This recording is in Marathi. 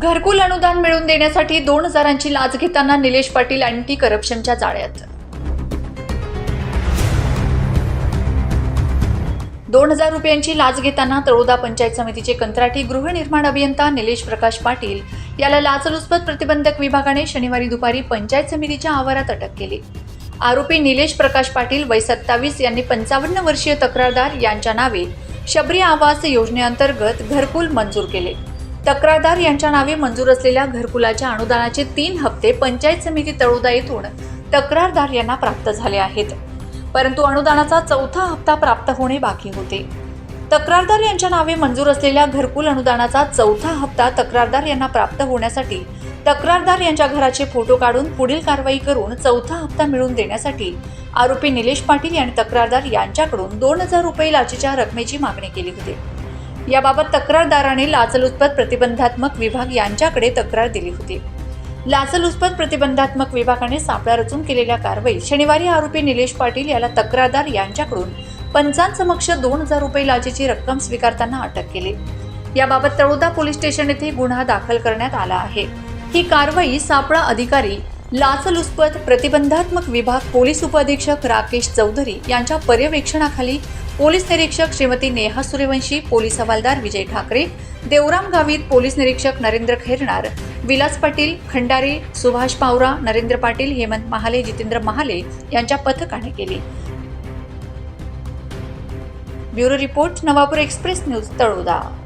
घरकुल अनुदान मिळवून देण्यासाठी दोन हजारांची लाच घेताना निलेश पाटील अँटी करप्शनच्या जाळ्यात. दोन हजार रुपयांची लाच घेताना तळोदा पंचायत समितीचे कंत्राटी गृहनिर्माण अभियंता निलेश प्रकाश पाटील याला लाचलुचपत प्रतिबंधक विभागाने शनिवारी दुपारी पंचायत समितीच्या आवारात अटक केली. आरोपी निलेश प्रकाश पाटील वय सत्तावीस यांनी पंचावन्न वर्षीय तक्रारदार यांच्या नावे शबरी आवास योजनेअंतर्गत घरकुल मंजूर केले. तक्रारदार यांच्या नावे मंजूर असलेल्या घरकुलाच्या अनुदानाचे तीन हप्ते पंचायत समिती तळोदा येथून तक्रारदार यांना प्राप्त झाले आहेत. परंतु अनुदानाचा चौथा हप्ता प्राप्त होणे बाकी होते. तक्रारदार यांच्या नावे मंजूर असलेल्या घरकुल अनुदानाचा चौथा हप्ता तक्रारदार यांना प्राप्त होण्यासाठी तक्रारदार यांच्या घराचे फोटो काढून पुढील कारवाई करून चौथा हप्ता मिळवून देण्यासाठी आरोपी निलेश पाटील यांनी तक्रारदार यांच्याकडून दोन हजार रुपये लाचेच्या रकमेची मागणी केली होती. याबाबत तक्रारदाराने लाचलुचपत प्रतिबंधात्मक विभाग यांच्याकडे तक्रार दिली होती. लाचलुचपत प्रतिबंधात्मक विभागाने सापळा रचून केलेल्या कारवाईत शनिवारी आरोपी निलेश पाटील याला तक्रारदार यांच्याकडून पंचांसमक्ष दोन हजार रुपये लाचेची रक्कम स्वीकारताना अटक केली. याबाबत तळोदा पोलीस स्टेशन येथे गुन्हा दाखल करण्यात आला आहे. ही कारवाई सापळा अधिकारी लाचलुचपत प्रतिबंधात्मक विभाग पोलीस उपअधीक्षक राकेश चौधरी यांच्या पर्यवेक्षणाखाली पोलीस निरीक्षक श्रीमती नेहा सूर्यवंशी पोलीस हवालदार विजय ठाकरे देवराम गावित पोलीस निरीक्षक नरेंद्र खेरणार विलास पाटील खंडारे सुभाष पावरा नरेंद्र पाटील हेमंत महाले जितेंद्र महाले यांच्या पथकाने केली. Bureau report Navapur express news Taloda.